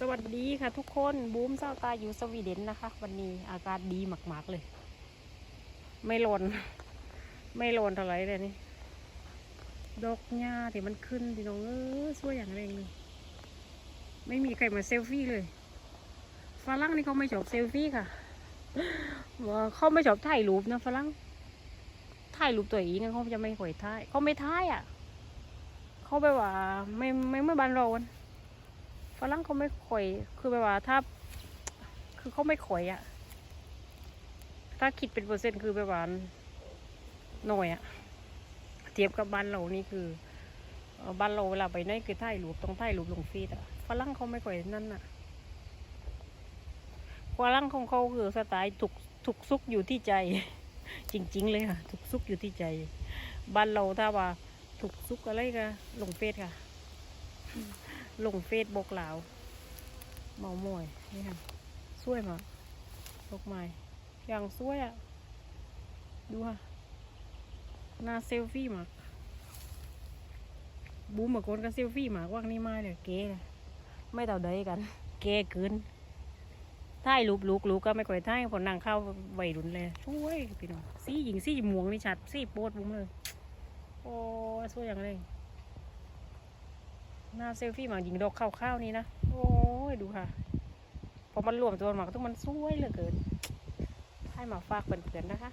สวัสดีค่ะทุกคนบูมเศร้าตาอยู่สวีเดนนะคะ วันนี้อากาศดีมาก ๆ เลย ไม่ร้อนไม่ร้อนเท่าไหรเลยนี่ดอกหญ้าที่มันขึ้นพี่น้องเออสวยอย่างแรงเลยไม่มีใครมาเซลฟี่เลยฝรั่งนี่เขาไม่ชอบเซลฟี่ค่ะว่าเขาไม่ชอบถ่ายรูปนะฝรั่งถ่ายรูปตัวเองนะเขาจะไม่ค่อยถ่ายเขาไม่ถ่ายอะ เขาแบบว่าไม่ไม่เมื่อบ้านเราอะ ฝรั่งเขาไม่ข่อย คือแบบว่าถ้า คือเขาไม่ข่อยอะถ้าคิดเป็นเปอร์เซ็นต์คือแบบว่าหน่อยอะเทียบกับบ้านเรานี่คือบ้านเราเวลาไปไหนคือถ่ายรูปต้องถ่ายรูปลงฟีดอะฝรั่งเขาไม่ข่อยนั่นอะฝรั่งของเขาคือสไตล์ถูกถูกซุกอยู่ที่ใจ จริง ๆ เลยค่ะถูกซุกอยู่ที่ใจ บ้านเราถ้าว่าถูกซุกอะไรก็ลงเฟซค่ะ ลงเฟซบอกลาวเมามอยนี่ค่ะสวยมากดอกไม้อย่างสวยอะ ดูค่ะหน้าเซลฟี่มากบูมมาคนก็เซลฟี่มากว่างนี่มาเลยเก๋เลยไม่เต่าใดยกัน เก๋เกินถ่ายรูปลูกลูกก็ไม่ค่อยถ่ายผลนางเข้าวัยรุ่นเลยสวยพี่น้องสีหญิงสีม่วงนี่ชัดสีโปดบุ้มเลย โอ้สวยอย่างเลย หน้าเซลฟี่หมากหญิงดอกข้าวๆนี่นะ โอ้ยดูค่ะ พอมันรวมตัวหมากทุกมันสวยเหลือเกิน ให้มาฝากเพื่อนๆนะคะ